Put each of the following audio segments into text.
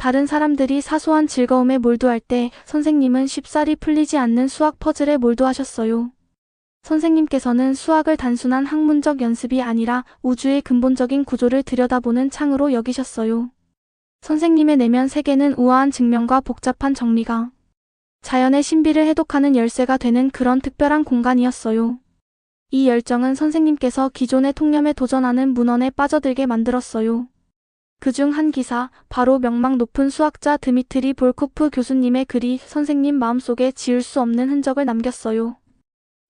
다른 사람들이 사소한 즐거움에 몰두할 때 선생님은 쉽사리 풀리지 않는 수학 퍼즐에 몰두하셨어요. 선생님께서는 수학을 단순한 학문적 연습이 아니라 우주의 근본적인 구조를 들여다보는 창으로 여기셨어요. 선생님의 내면 세계는 우아한 증명과 복잡한 정리가 자연의 신비를 해독하는 열쇠가 되는 그런 특별한 공간이었어요. 이 열정은 선생님께서 기존의 통념에 도전하는 문헌에 빠져들게 만들었어요. 그중 한 기사, 바로 명망 높은 수학자 드미트리 볼코프 교수님의 글이 선생님 마음속에 지울 수 없는 흔적을 남겼어요.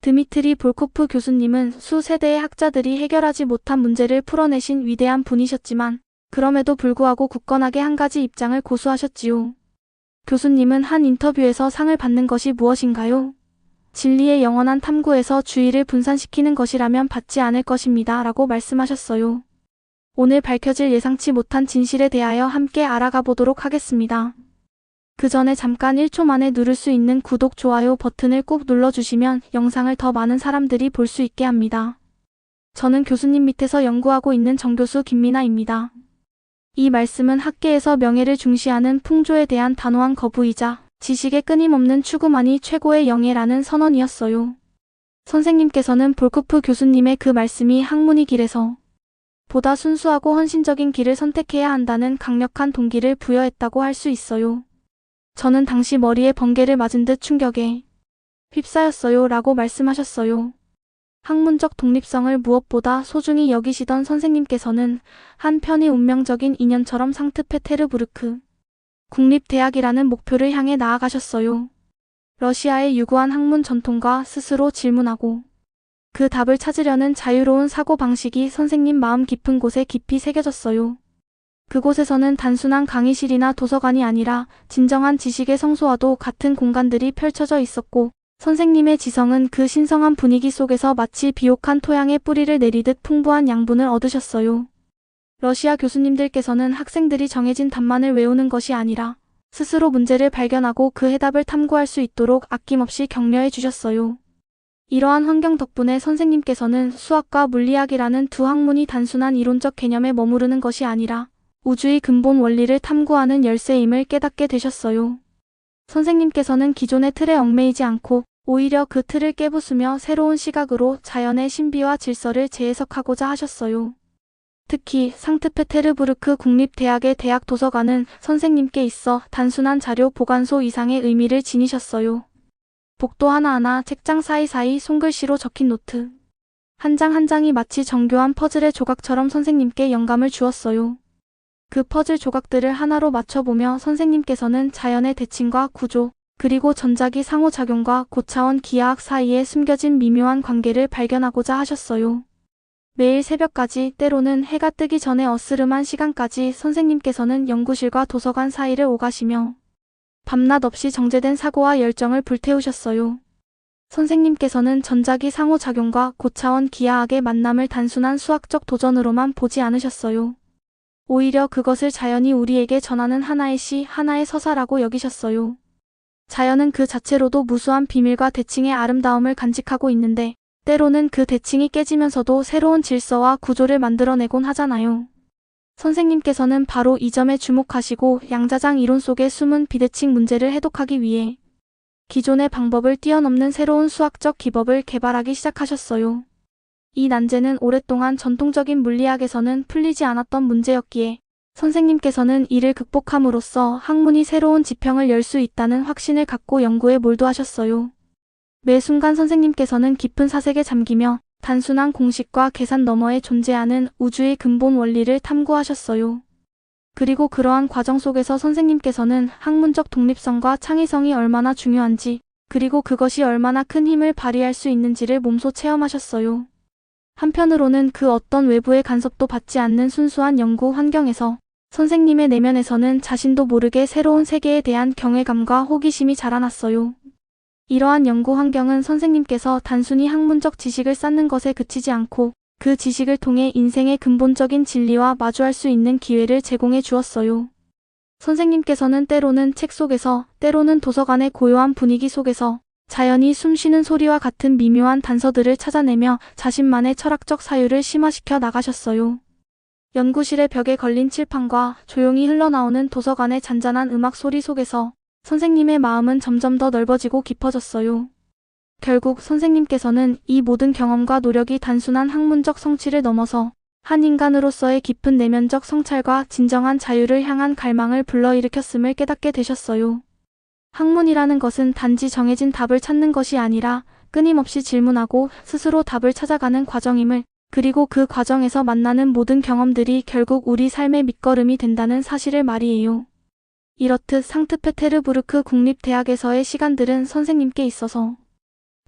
드미트리 볼코프 교수님은 수세대의 학자들이 해결하지 못한 문제를 풀어내신 위대한 분이셨지만 그럼에도 불구하고 굳건하게 한 가지 입장을 고수하셨지요. 교수님은 한 인터뷰에서 상을 받는 것이 무엇인가요? 진리의 영원한 탐구에서 주의를 분산시키는 것이라면 받지 않을 것입니다. 라고 말씀하셨어요. 오늘 밝혀질 예상치 못한 진실에 대하여 함께 알아가 보도록 하겠습니다. 그 전에 잠깐 1초 만에 누를 수 있는 구독, 좋아요 버튼을 꾹 눌러주시면 영상을 더 많은 사람들이 볼 수 있게 합니다. 저는 교수님 밑에서 연구하고 있는 정교수 김미나입니다. 이 말씀은 학계에서 명예를 중시하는 풍조에 대한 단호한 거부이자 지식의 끊임없는 추구만이 최고의 영예라는 선언이었어요. 선생님께서는 볼코프 교수님의 그 말씀이 학문의 길에서 보다 순수하고 헌신적인 길을 선택해야 한다는 강력한 동기를 부여했다고 할 수 있어요. 저는 당시 머리에 번개를 맞은 듯 충격에 휩싸였어요 라고 말씀하셨어요. 학문적 독립성을 무엇보다 소중히 여기시던 선생님께서는 한편이 운명적인 인연처럼 상트 페테르부르크 국립대학이라는 목표를 향해 나아가셨어요. 러시아의 유구한 학문 전통과 스스로 질문하고 그 답을 찾으려는 자유로운 사고방식이 선생님 마음 깊은 곳에 깊이 새겨졌어요. 그곳에서는 단순한 강의실이나 도서관이 아니라 진정한 지식의 성소와도 같은 공간들이 펼쳐져 있었고 선생님의 지성은 그 신성한 분위기 속에서 마치 비옥한 토양에 뿌리를 내리듯 풍부한 양분을 얻으셨어요. 러시아 교수님들께서는 학생들이 정해진 답만을 외우는 것이 아니라 스스로 문제를 발견하고 그 해답을 탐구할 수 있도록 아낌없이 격려해 주셨어요. 이러한 환경 덕분에 선생님께서는 수학과 물리학이라는 두 학문이 단순한 이론적 개념에 머무르는 것이 아니라 우주의 근본 원리를 탐구하는 열쇠임을 깨닫게 되셨어요. 선생님께서는 기존의 틀에 얽매이지 않고 오히려 그 틀을 깨부수며 새로운 시각으로 자연의 신비와 질서를 재해석하고자 하셨어요. 특히 상트페테르부르크 국립대학의 대학 도서관은 선생님께 있어 단순한 자료 보관소 이상의 의미를 지니셨어요. 복도 하나하나 책장 사이사이 손글씨로 적힌 노트. 한장한 장이 마치 정교한 퍼즐의 조각처럼 선생님께 영감을 주었어요. 그 퍼즐 조각들을 하나로 맞춰보며 선생님께서는 자연의 대칭과 구조, 그리고 전자기 상호작용과 고차원 기하학 사이에 숨겨진 미묘한 관계를 발견하고자 하셨어요. 매일 새벽까지 때로는 해가 뜨기 전에 어스름한 시간까지 선생님께서는 연구실과 도서관 사이를 오가시며 밤낮 없이 정제된 사고와 열정을 불태우셨어요. 선생님께서는 전자기 상호작용과 고차원 기하학의 만남을 단순한 수학적 도전으로만 보지 않으셨어요. 오히려 그것을 자연이 우리에게 전하는 하나의 시, 하나의 서사라고 여기셨어요. 자연은 그 자체로도 무수한 비밀과 대칭의 아름다움을 간직하고 있는데 때로는 그 대칭이 깨지면서도 새로운 질서와 구조를 만들어내곤 하잖아요. 선생님께서는 바로 이 점에 주목하시고 양자장 이론 속의 숨은 비대칭 문제를 해독하기 위해 기존의 방법을 뛰어넘는 새로운 수학적 기법을 개발하기 시작하셨어요. 이 난제는 오랫동안 전통적인 물리학에서는 풀리지 않았던 문제였기에 선생님께서는 이를 극복함으로써 학문이 새로운 지평을 열 수 있다는 확신을 갖고 연구에 몰두하셨어요. 매 순간 선생님께서는 깊은 사색에 잠기며 단순한 공식과 계산 너머에 존재하는 우주의 근본 원리를 탐구하셨어요. 그리고 그러한 과정 속에서 선생님께서는 학문적 독립성과 창의성이 얼마나 중요한지, 그리고 그것이 얼마나 큰 힘을 발휘할 수 있는지를 몸소 체험하셨어요. 한편으로는 그 어떤 외부의 간섭도 받지 않는 순수한 연구 환경에서 선생님의 내면에서는 자신도 모르게 새로운 세계에 대한 경외감과 호기심이 자라났어요. 이러한 연구 환경은 선생님께서 단순히 학문적 지식을 쌓는 것에 그치지 않고 그 지식을 통해 인생의 근본적인 진리와 마주할 수 있는 기회를 제공해 주었어요. 선생님께서는 때로는 책 속에서, 때로는 도서관의 고요한 분위기 속에서 자연이 숨쉬는 소리와 같은 미묘한 단서들을 찾아내며 자신만의 철학적 사유를 심화시켜 나가셨어요. 연구실의 벽에 걸린 칠판과 조용히 흘러나오는 도서관의 잔잔한 음악 소리 속에서 선생님의 마음은 점점 더 넓어지고 깊어졌어요. 결국 선생님께서는 이 모든 경험과 노력이 단순한 학문적 성취를 넘어서 한 인간으로서의 깊은 내면적 성찰과 진정한 자유를 향한 갈망을 불러일으켰음을 깨닫게 되셨어요. 학문이라는 것은 단지 정해진 답을 찾는 것이 아니라 끊임없이 질문하고 스스로 답을 찾아가는 과정임을 그리고 그 과정에서 만나는 모든 경험들이 결국 우리 삶의 밑거름이 된다는 사실을 말이에요. 이렇듯 상트페테르부르크 국립대학에서의 시간들은 선생님께 있어서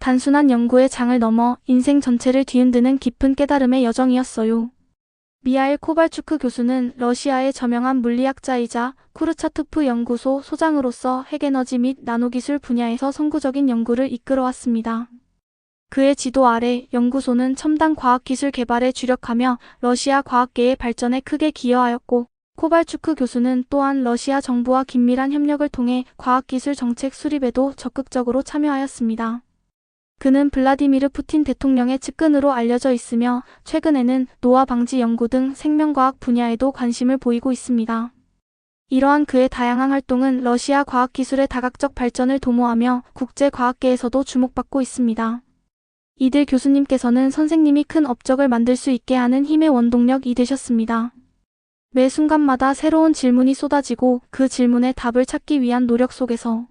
단순한 연구의 장을 넘어 인생 전체를 뒤흔드는 깊은 깨달음의 여정이었어요. 미하일 코발추크 교수는 러시아의 저명한 물리학자이자 쿠르차투프 연구소 소장으로서 핵에너지 및 나노기술 분야에서 선구적인 연구를 이끌어왔습니다. 그의 지도 아래 연구소는 첨단 과학기술 개발에 주력하며 러시아 과학계의 발전에 크게 기여하였고 코발추크 교수는 또한 러시아 정부와 긴밀한 협력을 통해 과학기술 정책 수립에도 적극적으로 참여하였습니다. 그는 블라디미르 푸틴 대통령의 측근으로 알려져 있으며 최근에는 노화 방지 연구 등 생명과학 분야에도 관심을 보이고 있습니다. 이러한 그의 다양한 활동은 러시아 과학기술의 다각적 발전을 도모하며 국제과학계에서도 주목받고 있습니다. 이들 교수님께서는 선생님이 큰 업적을 만들 수 있게 하는 힘의 원동력이 되셨습니다. 매 순간마다 새로운 질문이 쏟아지고 그 질문에 답을 찾기 위한 노력 속에서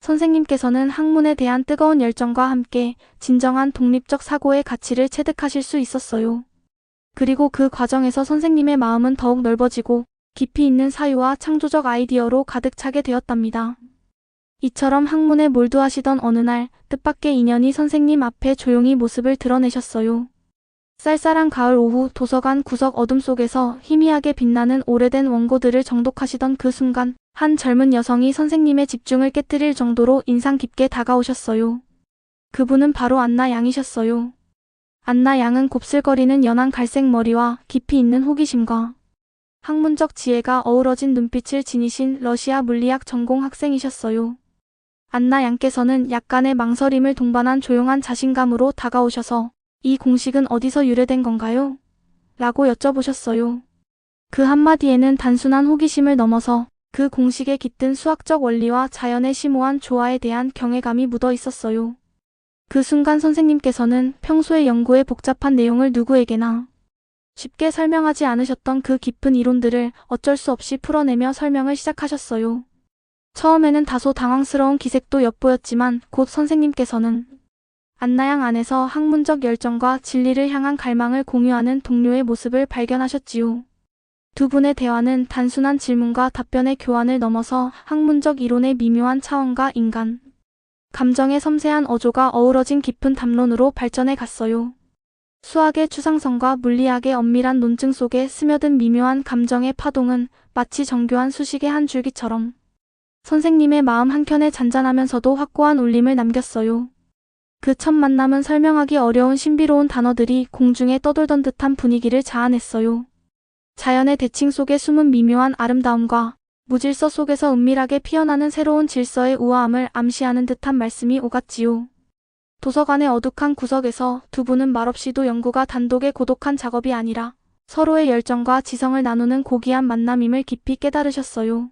선생님께서는 학문에 대한 뜨거운 열정과 함께 진정한 독립적 사고의 가치를 체득하실 수 있었어요. 그리고 그 과정에서 선생님의 마음은 더욱 넓어지고 깊이 있는 사유와 창조적 아이디어로 가득 차게 되었답니다. 이처럼 학문에 몰두하시던 어느 날 뜻밖의 인연이 선생님 앞에 조용히 모습을 드러내셨어요. 쌀쌀한 가을 오후 도서관 구석 어둠 속에서 희미하게 빛나는 오래된 원고들을 정독하시던 그 순간 한 젊은 여성이 선생님의 집중을 깨뜨릴 정도로 인상 깊게 다가오셨어요. 그분은 바로 안나 양이셨어요. 안나 양은 곱슬거리는 연한 갈색 머리와 깊이 있는 호기심과 학문적 지혜가 어우러진 눈빛을 지니신 러시아 물리학 전공 학생이셨어요. 안나 양께서는 약간의 망설임을 동반한 조용한 자신감으로 다가오셔서 이 공식은 어디서 유래된 건가요? 라고 여쭤보셨어요. 그 한마디에는 단순한 호기심을 넘어서 그 공식에 깃든 수학적 원리와 자연의 심오한 조화에 대한 경외감이 묻어 있었어요. 그 순간 선생님께서는 평소의 연구의 복잡한 내용을 누구에게나 쉽게 설명하지 않으셨던 그 깊은 이론들을 어쩔 수 없이 풀어내며 설명을 시작하셨어요. 처음에는 다소 당황스러운 기색도 엿보였지만 곧 선생님께서는 안나양 안에서 학문적 열정과 진리를 향한 갈망을 공유하는 동료의 모습을 발견하셨지요. 두 분의 대화는 단순한 질문과 답변의 교환을 넘어서 학문적 이론의 미묘한 차원과 인간, 감정의 섬세한 어조가 어우러진 깊은 담론으로 발전해 갔어요. 수학의 추상성과 물리학의 엄밀한 논증 속에 스며든 미묘한 감정의 파동은 마치 정교한 수식의 한 줄기처럼 선생님의 마음 한켠에 잔잔하면서도 확고한 울림을 남겼어요. 그 첫 만남은 설명하기 어려운 신비로운 단어들이 공중에 떠돌던 듯한 분위기를 자아냈어요. 자연의 대칭 속에 숨은 미묘한 아름다움과 무질서 속에서 은밀하게 피어나는 새로운 질서의 우아함을 암시하는 듯한 말씀이 오갔지요. 도서관의 어둑한 구석에서 두 분은 말없이도 연구가 단독의 고독한 작업이 아니라 서로의 열정과 지성을 나누는 고귀한 만남임을 깊이 깨달으셨어요.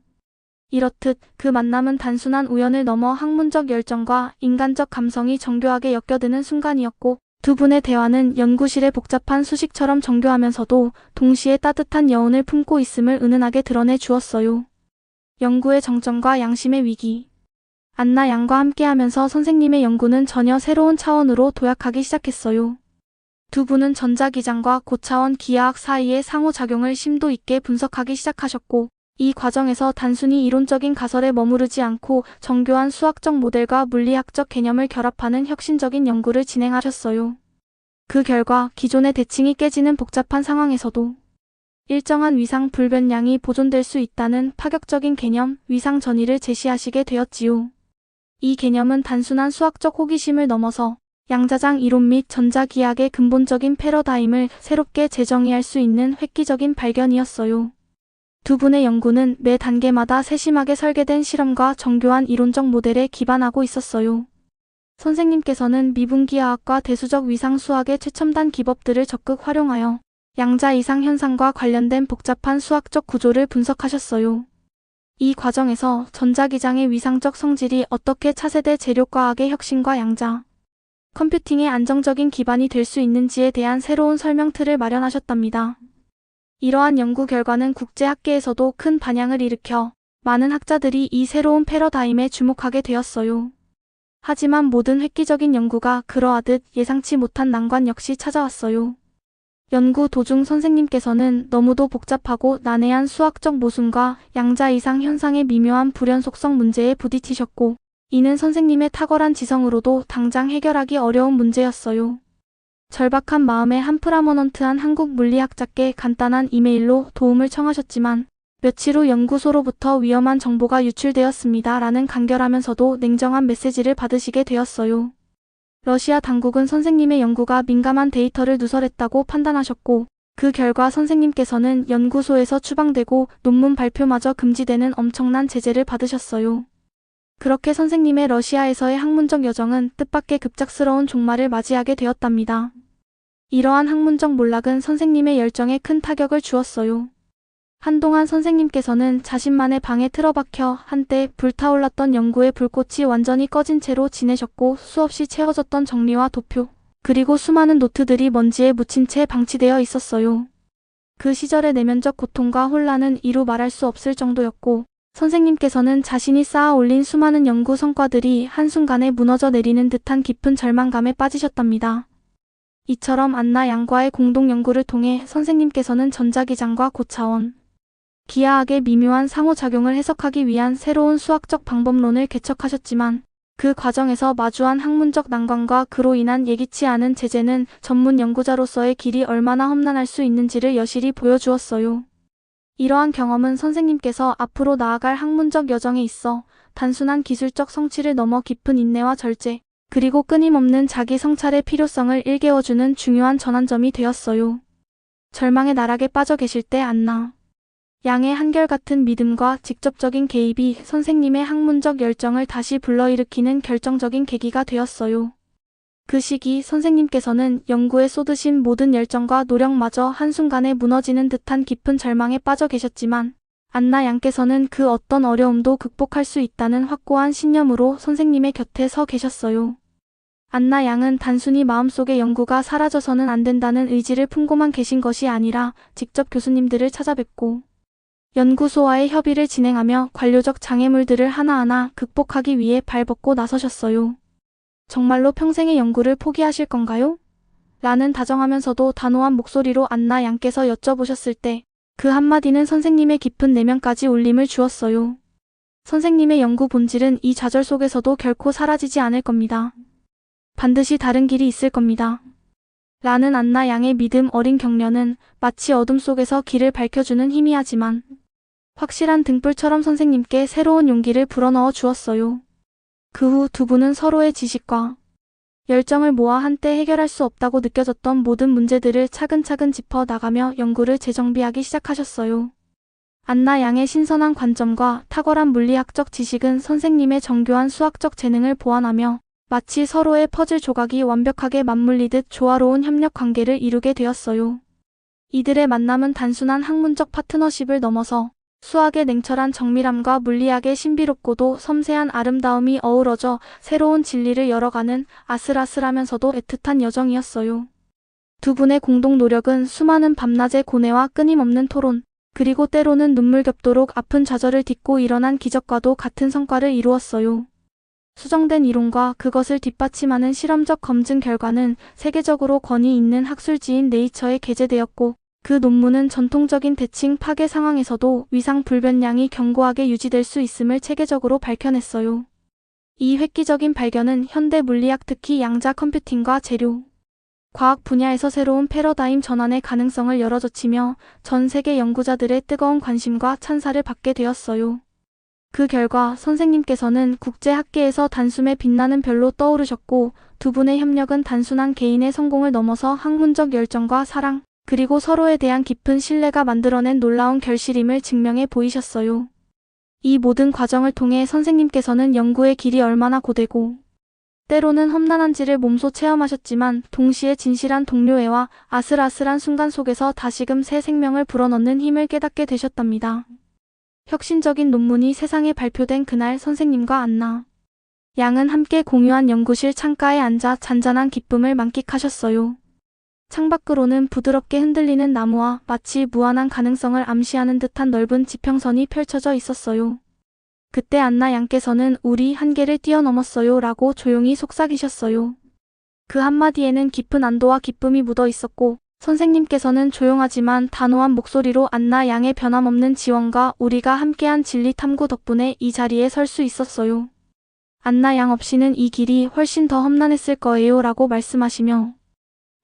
이렇듯 그 만남은 단순한 우연을 넘어 학문적 열정과 인간적 감성이 정교하게 엮여드는 순간이었고 두 분의 대화는 연구실의 복잡한 수식처럼 정교하면서도 동시에 따뜻한 여운을 품고 있음을 은은하게 드러내 주었어요. 연구의 정점과 양심의 위기. 안나 양과 함께하면서 선생님의 연구는 전혀 새로운 차원으로 도약하기 시작했어요. 두 분은 전자기장과 고차원 기하학 사이의 상호작용을 심도 있게 분석하기 시작하셨고, 이 과정에서 단순히 이론적인 가설에 머무르지 않고 정교한 수학적 모델과 물리학적 개념을 결합하는 혁신적인 연구를 진행하셨어요. 그 결과 기존의 대칭이 깨지는 복잡한 상황에서도 일정한 위상 불변량이 보존될 수 있다는 파격적인 개념 위상 전이를 제시하시게 되었지요. 이 개념은 단순한 수학적 호기심을 넘어서 양자장 이론 및 전자기하학의 근본적인 패러다임을 새롭게 재정의할 수 있는 획기적인 발견이었어요. 두 분의 연구는 매 단계마다 세심하게 설계된 실험과 정교한 이론적 모델에 기반하고 있었어요. 선생님께서는 미분기하학과 대수적 위상 수학의 최첨단 기법들을 적극 활용하여 양자 이상 현상과 관련된 복잡한 수학적 구조를 분석하셨어요. 이 과정에서 전자기장의 위상적 성질이 어떻게 차세대 재료과학의 혁신과 양자, 컴퓨팅의 안정적인 기반이 될 수 있는지에 대한 새로운 설명 틀을 마련하셨답니다. 이러한 연구 결과는 국제학계에서도 큰 반향을 일으켜 많은 학자들이 이 새로운 패러다임에 주목하게 되었어요. 하지만 모든 획기적인 연구가 그러하듯 예상치 못한 난관 역시 찾아왔어요. 연구 도중 선생님께서는 너무도 복잡하고 난해한 수학적 모순과 양자 이상 현상의 미묘한 불연 속성 문제에 부딪히셨고, 이는 선생님의 탁월한 지성으로도 당장 해결하기 어려운 문제였어요. 절박한 마음에 한 프라모넌트한 한국 물리학자께 간단한 이메일로 도움을 청하셨지만, 며칠 후 연구소로부터 위험한 정보가 유출되었습니다. 라는 간결하면서도 냉정한 메시지를 받으시게 되었어요. 러시아 당국은 선생님의 연구가 민감한 데이터를 누설했다고 판단하셨고, 그 결과 선생님께서는 연구소에서 추방되고 논문 발표마저 금지되는 엄청난 제재를 받으셨어요. 그렇게 선생님의 러시아에서의 학문적 여정은 뜻밖의 급작스러운 종말을 맞이하게 되었답니다. 이러한 학문적 몰락은 선생님의 열정에 큰 타격을 주었어요. 한동안 선생님께서는 자신만의 방에 틀어박혀 한때 불타올랐던 연구의 불꽃이 완전히 꺼진 채로 지내셨고 수없이 채워졌던 정리와 도표, 그리고 수많은 노트들이 먼지에 묻힌 채 방치되어 있었어요. 그 시절의 내면적 고통과 혼란은 이루 말할 수 없을 정도였고, 선생님께서는 자신이 쌓아 올린 수많은 연구 성과들이 한순간에 무너져 내리는 듯한 깊은 절망감에 빠지셨답니다. 이처럼 안나 양과의 공동 연구를 통해 선생님께서는 전자기장과 고차원, 기하학의 미묘한 상호작용을 해석하기 위한 새로운 수학적 방법론을 개척하셨지만 그 과정에서 마주한 학문적 난관과 그로 인한 예기치 않은 제재는 전문 연구자로서의 길이 얼마나 험난할 수 있는지를 여실히 보여주었어요. 이러한 경험은 선생님께서 앞으로 나아갈 학문적 여정에 있어 단순한 기술적 성취를 넘어 깊은 인내와 절제, 그리고 끊임없는 자기 성찰의 필요성을 일깨워주는 중요한 전환점이 되었어요. 절망의 나락에 빠져 계실 때 안나. 양의 한결같은 믿음과 직접적인 개입이 선생님의 학문적 열정을 다시 불러일으키는 결정적인 계기가 되었어요. 그 시기 선생님께서는 연구에 쏟으신 모든 열정과 노력마저 한순간에 무너지는 듯한 깊은 절망에 빠져 계셨지만 안나 양께서는 그 어떤 어려움도 극복할 수 있다는 확고한 신념으로 선생님의 곁에 서 계셨어요. 안나 양은 단순히 마음속의 연구가 사라져서는 안 된다는 의지를 품고만 계신 것이 아니라 직접 교수님들을 찾아뵙고 연구소와의 협의를 진행하며 관료적 장애물들을 하나하나 극복하기 위해 발벗고 나서셨어요. 정말로 평생의 연구를 포기하실 건가요? 라는 다정하면서도 단호한 목소리로 안나 양께서 여쭤보셨을 때 그 한마디는 선생님의 깊은 내면까지 울림을 주었어요. 선생님의 연구 본질은 이 좌절 속에서도 결코 사라지지 않을 겁니다. 반드시 다른 길이 있을 겁니다. 라는 안나 양의 믿음 어린 격려는 마치 어둠 속에서 길을 밝혀주는 힘이 하지만 확실한 등불처럼 선생님께 새로운 용기를 불어넣어 주었어요. 그 후 두 분은 서로의 지식과 열정을 모아 한때 해결할 수 없다고 느껴졌던 모든 문제들을 차근차근 짚어 나가며 연구를 재정비하기 시작하셨어요. 안나 양의 신선한 관점과 탁월한 물리학적 지식은 선생님의 정교한 수학적 재능을 보완하며 마치 서로의 퍼즐 조각이 완벽하게 맞물리듯 조화로운 협력 관계를 이루게 되었어요. 이들의 만남은 단순한 학문적 파트너십을 넘어서 수학의 냉철한 정밀함과 물리학의 신비롭고도 섬세한 아름다움이 어우러져 새로운 진리를 열어가는 아슬아슬하면서도 애틋한 여정이었어요. 두 분의 공동 노력은 수많은 밤낮의 고뇌와 끊임없는 토론, 그리고 때로는 눈물 겹도록 아픈 좌절을 딛고 일어난 기적과도 같은 성과를 이루었어요. 수정된 이론과 그것을 뒷받침하는 실험적 검증 결과는 세계적으로 권위 있는 학술지인 네이처에 게재되었고, 그 논문은 전통적인 대칭 파괴 상황에서도 위상 불변량이 견고하게 유지될 수 있음을 체계적으로 밝혀냈어요. 이 획기적인 발견은 현대 물리학 특히 양자 컴퓨팅과 재료, 과학 분야에서 새로운 패러다임 전환의 가능성을 열어젖히며 전 세계 연구자들의 뜨거운 관심과 찬사를 받게 되었어요. 그 결과 선생님께서는 국제학계에서 단숨에 빛나는 별로 떠오르셨고 두 분의 협력은 단순한 개인의 성공을 넘어서 학문적 열정과 사랑, 그리고 서로에 대한 깊은 신뢰가 만들어낸 놀라운 결실임을 증명해 보이셨어요. 이 모든 과정을 통해 선생님께서는 연구의 길이 얼마나 고되고 때로는 험난한지를 몸소 체험하셨지만 동시에 진실한 동료애와 아슬아슬한 순간 속에서 다시금 새 생명을 불어넣는 힘을 깨닫게 되셨답니다. 혁신적인 논문이 세상에 발표된 그날 선생님과 안나 양은 함께 공유한 연구실 창가에 앉아 잔잔한 기쁨을 만끽하셨어요. 창밖으로는 부드럽게 흔들리는 나무와 마치 무한한 가능성을 암시하는 듯한 넓은 지평선이 펼쳐져 있었어요. 그때 안나 양께서는 우리 한계를 뛰어넘었어요 라고 조용히 속삭이셨어요. 그 한마디에는 깊은 안도와 기쁨이 묻어 있었고 선생님께서는 조용하지만 단호한 목소리로 안나 양의 변함없는 지원과 우리가 함께한 진리 탐구 덕분에 이 자리에 설 수 있었어요. 안나 양 없이는 이 길이 훨씬 더 험난했을 거예요 라고 말씀하시며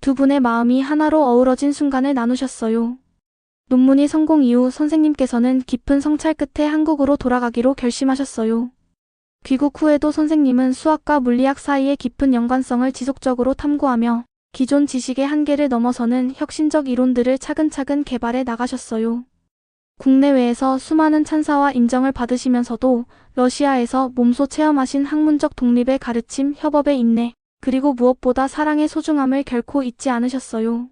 두 분의 마음이 하나로 어우러진 순간을 나누셨어요. 논문이 성공 이후 선생님께서는 깊은 성찰 끝에 한국으로 돌아가기로 결심하셨어요. 귀국 후에도 선생님은 수학과 물리학 사이의 깊은 연관성을 지속적으로 탐구하며 기존 지식의 한계를 넘어서는 혁신적 이론들을 차근차근 개발해 나가셨어요. 국내외에서 수많은 찬사와 인정을 받으시면서도 러시아에서 몸소 체험하신 학문적 독립의 가르침, 협업의 인내, 그리고 무엇보다 사랑의 소중함을 결코 잊지 않으셨어요.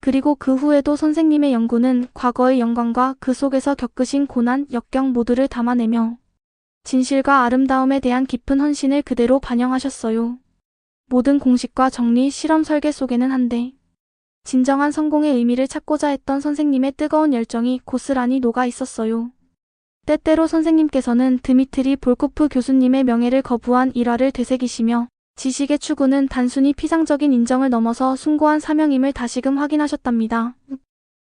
그리고 그 후에도 선생님의 연구는 과거의 영광과 그 속에서 겪으신 고난, 역경 모두를 담아내며 진실과 아름다움에 대한 깊은 헌신을 그대로 반영하셨어요. 모든 공식과 정리, 실험 설계 속에는 한데 진정한 성공의 의미를 찾고자 했던 선생님의 뜨거운 열정이 고스란히 녹아 있었어요. 때때로 선생님께서는 드미트리 볼코프 교수님의 명예를 거부한 일화를 되새기시며 지식의 추구는 단순히 피상적인 인정을 넘어서 숭고한 사명임을 다시금 확인하셨답니다.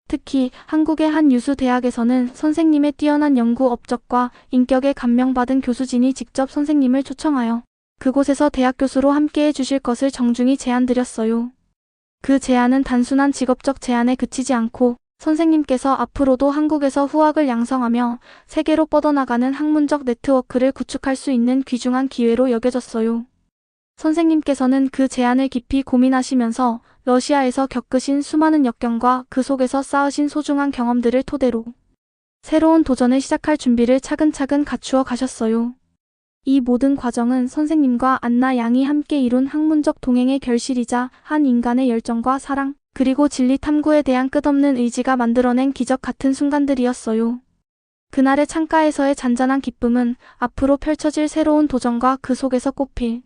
특히 한국의 한 유수 대학에서는 선생님의 뛰어난 연구 업적과 인격에 감명받은 교수진이 직접 선생님을 초청하여 그곳에서 대학 교수로 함께해 주실 것을 정중히 제안드렸어요. 그 제안은 단순한 직업적 제안에 그치지 않고 선생님께서 앞으로도 한국에서 후학을 양성하며 세계로 뻗어나가는 학문적 네트워크를 구축할 수 있는 귀중한 기회로 여겨졌어요. 선생님께서는 그 제안을 깊이 고민하시면서 러시아에서 겪으신 수많은 역경과 그 속에서 쌓으신 소중한 경험들을 토대로 새로운 도전을 시작할 준비를 차근차근 갖추어 가셨어요. 이 모든 과정은 선생님과 안나 양이 함께 이룬 학문적 동행의 결실이자 한 인간의 열정과 사랑, 그리고 진리 탐구에 대한 끝없는 의지가 만들어낸 기적 같은 순간들이었어요. 그날의 창가에서의 잔잔한 기쁨은 앞으로 펼쳐질 새로운 도전과 그 속에서 꽃필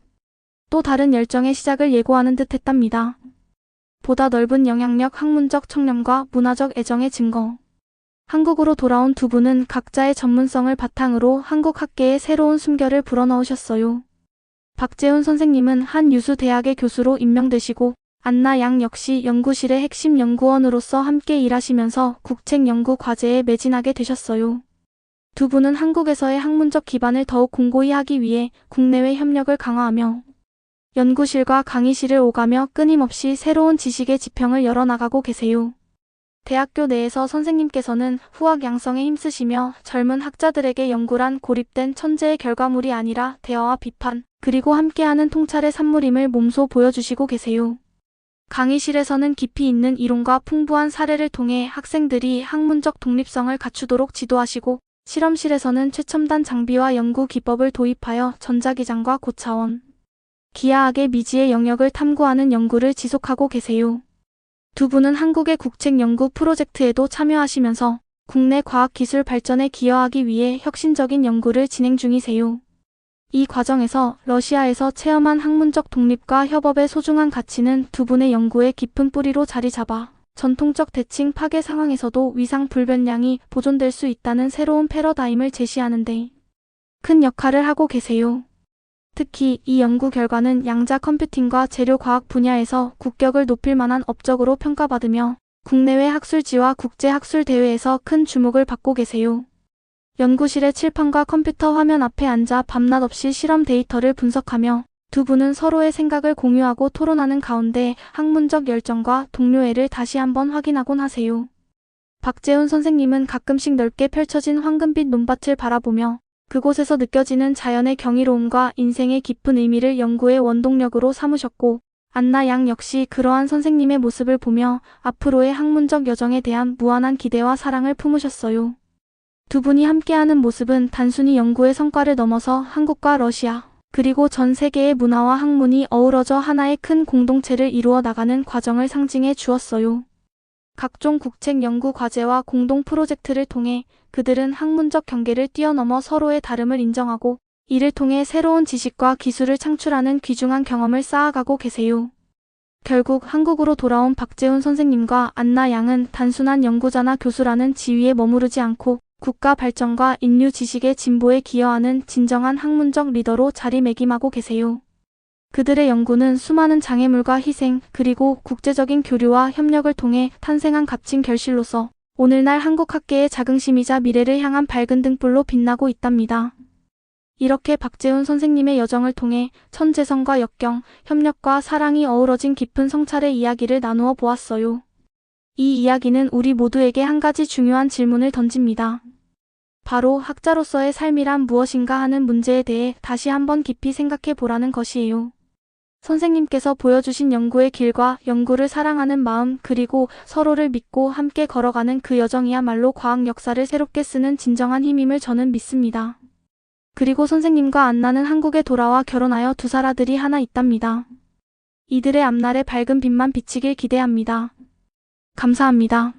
또 다른 열정의 시작을 예고하는 듯 했답니다. 보다 넓은 영향력 학문적 청렴과 문화적 애정의 증거. 한국으로 돌아온 두 분은 각자의 전문성을 바탕으로 한국 학계에 새로운 숨결을 불어넣으셨어요. 박재훈 선생님은 한 유수 대학의 교수로 임명되시고 안나 양 역시 연구실의 핵심 연구원으로서 함께 일하시면서 국책 연구 과제에 매진하게 되셨어요. 두 분은 한국에서의 학문적 기반을 더욱 공고히 하기 위해 국내외 협력을 강화하며 연구실과 강의실을 오가며 끊임없이 새로운 지식의 지평을 열어나가고 계세요. 대학교 내에서 선생님께서는 후학 양성에 힘쓰시며 젊은 학자들에게 연구란 고립된 천재의 결과물이 아니라 대화와 비판, 그리고 함께하는 통찰의 산물임을 몸소 보여주시고 계세요. 강의실에서는 깊이 있는 이론과 풍부한 사례를 통해 학생들이 학문적 독립성을 갖추도록 지도하시고 실험실에서는 최첨단 장비와 연구 기법을 도입하여 전자기장과 고차원, 기하학의 미지의 영역을 탐구하는 연구를 지속하고 계세요. 두 분은 한국의 국책 연구 프로젝트에도 참여하시면서 국내 과학기술 발전에 기여하기 위해 혁신적인 연구를 진행 중이세요. 이 과정에서 러시아에서 체험한 학문적 독립과 협업의 소중한 가치는 두 분의 연구의 깊은 뿌리로 자리 잡아 전통적 대칭 파괴 상황에서도 위상 불변량이 보존될 수 있다는 새로운 패러다임을 제시하는데 큰 역할을 하고 계세요. 특히 이 연구 결과는 양자 컴퓨팅과 재료과학 분야에서 국격을 높일 만한 업적으로 평가받으며 국내외 학술지와 국제 학술 대회에서 큰 주목을 받고 계세요. 연구실의 칠판과 컴퓨터 화면 앞에 앉아 밤낮 없이 실험 데이터를 분석하며 두 분은 서로의 생각을 공유하고 토론하는 가운데 학문적 열정과 동료애를 다시 한번 확인하곤 하세요. 박재훈 선생님은 가끔씩 넓게 펼쳐진 황금빛 논밭을 바라보며 그곳에서 느껴지는 자연의 경이로움과 인생의 깊은 의미를 연구의 원동력으로 삼으셨고, 안나 양 역시 그러한 선생님의 모습을 보며 앞으로의 학문적 여정에 대한 무한한 기대와 사랑을 품으셨어요. 두 분이 함께하는 모습은 단순히 연구의 성과를 넘어서 한국과 러시아, 그리고 전 세계의 문화와 학문이 어우러져 하나의 큰 공동체를 이루어 나가는 과정을 상징해 주었어요. 각종 국책 연구 과제와 공동 프로젝트를 통해 그들은 학문적 경계를 뛰어넘어 서로의 다름을 인정하고 이를 통해 새로운 지식과 기술을 창출하는 귀중한 경험을 쌓아가고 계세요. 결국 한국으로 돌아온 박재훈 선생님과 안나 양은 단순한 연구자나 교수라는 지위에 머무르지 않고 국가 발전과 인류 지식의 진보에 기여하는 진정한 학문적 리더로 자리매김하고 계세요. 그들의 연구는 수많은 장애물과 희생, 그리고 국제적인 교류와 협력을 통해 탄생한 값진 결실로서 오늘날 한국 학계의 자긍심이자 미래를 향한 밝은 등불로 빛나고 있답니다. 이렇게 박재훈 선생님의 여정을 통해 천재성과 역경, 협력과 사랑이 어우러진 깊은 성찰의 이야기를 나누어 보았어요. 이 이야기는 우리 모두에게 한 가지 중요한 질문을 던집니다. 바로 학자로서의 삶이란 무엇인가 하는 문제에 대해 다시 한번 깊이 생각해 보라는 것이에요. 선생님께서 보여주신 연구의 길과 연구를 사랑하는 마음 그리고 서로를 믿고 함께 걸어가는 그 여정이야말로 과학 역사를 새롭게 쓰는 진정한 힘임을 저는 믿습니다. 그리고 선생님과 안나는 한국에 돌아와 결혼하여 두 사라들이 하나 있답니다. 이들의 앞날에 밝은 빛만 비치길 기대합니다. 감사합니다.